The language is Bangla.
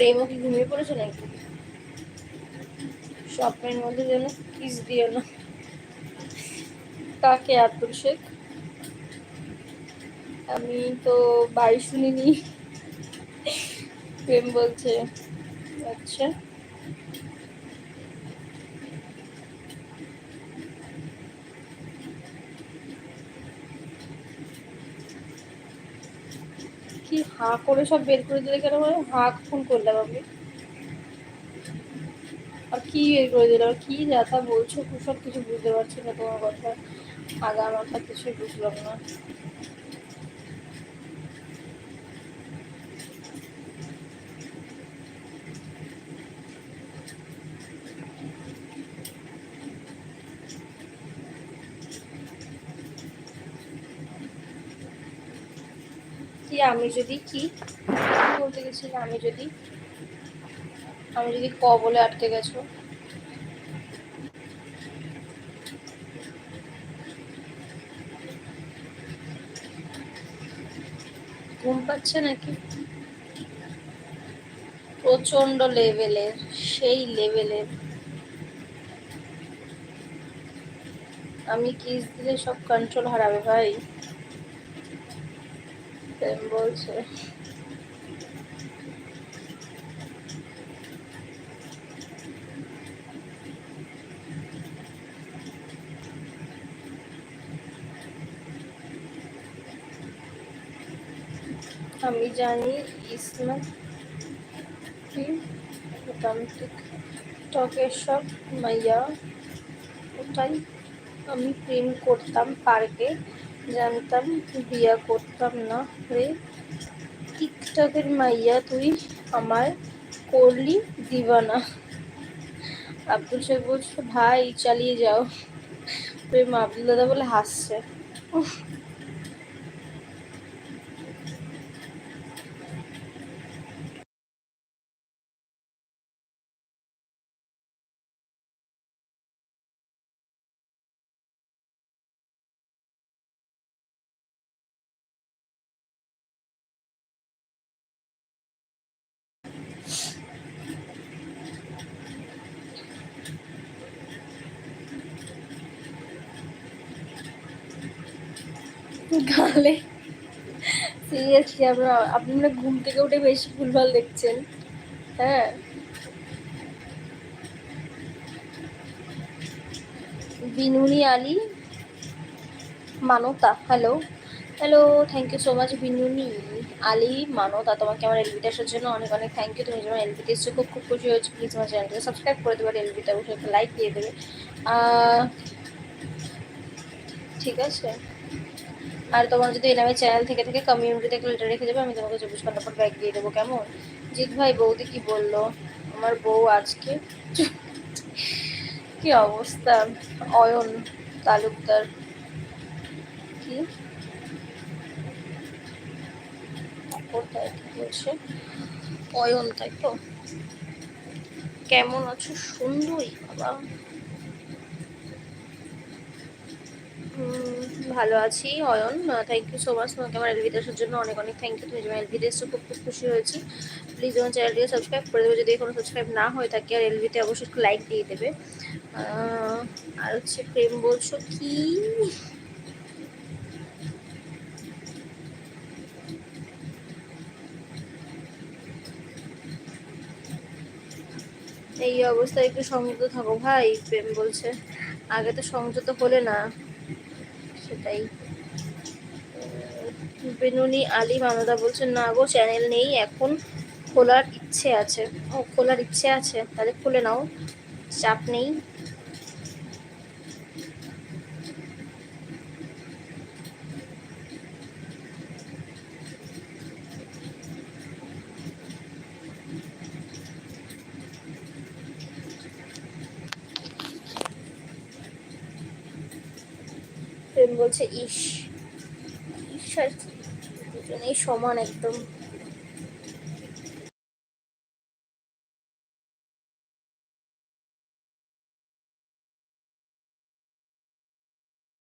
প্রেমও কি ঘুমিয়ে পড়েছে নাকি? স্বপ্নের মধ্যে যেন কিস দিও না। কাকে আব্দুল শেখ? আমি তো বাড়ি শুনিনি। প্রেম বলছে আচ্ছা। কি হা করে সব বের করে দিলে কেন মানে হা ফোন করলাম আমি। আর কি বের করে দিলাম? কি যা তা বলছো? সব কিছু বুঝতে পারছি না তোমার কথা। আগা মাথা কিছুই বুঝলাম না। আমি যদি কি? বলতে গেছিল? আমি যদি আমি যদি ক বলে আটকে গেছো? ঘুম পাচ্ছে নাকি? প্রচণ্ড লেভেলের, সেই লেভেলের। আমি কিস দিলে সব কন্ট্রোল হারাবে ভাই। বলছে। আমি জানি ইসমত কি মোটামুটি টকের সব মাইয়া ওটাই আমি প্রেম করতাম পার্কে। জানতাম, বিয়া করতাম না রে। টিকটকের মাইয়া তুই আমার করলি দিবানা। আব্দুল শেখ বলছে, ভাই, চালিয়ে যাও। প্রেম আব্দুল দাদা বলে, হাসছে। গালে। সিরিয়াসলি আপনারা, আপনি মানে ঘুম থেকে উঠে বেশি ভুলভাল দেখছেন। হ্যাঁ। বিনুনি Ali, মানতা hello hello thank you so much বিনুনি Ali, মানতা, তোমাকে আমার এলবিতে আসার জন্য অনেক অনেক থ্যাংক ইউ তুমি যেমন এলবিতে এসছো, খুব খুব খুশি হয়েছে। প্লিজ আমার চ্যানেলটাকে সাবস্ক্রাইব করে দেবে এলবিতে অবশ্যই একটা লাইক দিয়ে দেবে। ঠিক আছে। আর তোমার যদি এনামে চ্যানেল থেকে থেকে কমিউনিটি থেকে লেটার রেখে যাবে আমি তোমাকে চব্বিশ ঘণ্টা পর ব্যাগ দিয়ে দেবো। কেমন? জিৎ ভাই, বৌদি কি বলল? আমার বউ আজকে কি অবস্থা? অয়ন তালুকদার। কি? বলছে? অয়ন তাই তো। কেমন আছো? সুন্দরী বাবা। ভালো আছি, Ayan. Thank you so much তোমাকে আমার এলভিতে আসার জন্য অনেক অনেক থ্যাংক ইউ তুমি যেমন এলভিতে এসছো খুব খুব খুশি হয়েছি। প্লিজ আমার চ্যানেলটিকে সাবস্ক্রাইব করে দেবে। যদি কোনো সাবস্ক্রাইব না হয়ে থাকে, আর এলভিতে অবশ্যই একটু লাইক দিয়ে দেবে। আর হচ্ছে প্রেম বলছো কি? এই অবস্থায় একটু সংযত থাকো ভাই, প্রেম বলছে। আগে তো সংযত হলে না। সেটাই। বেনুনি, আলী, মামদা বলছেন, না গো চ্যানেল নেই, এখন খোলার ইচ্ছে আছে। ও, খোলার ইচ্ছে আছে? তাহলে খুলে নাও। চাপ নেই। বলছে ইস ঈশ্বর দুজনেই সমান একদম।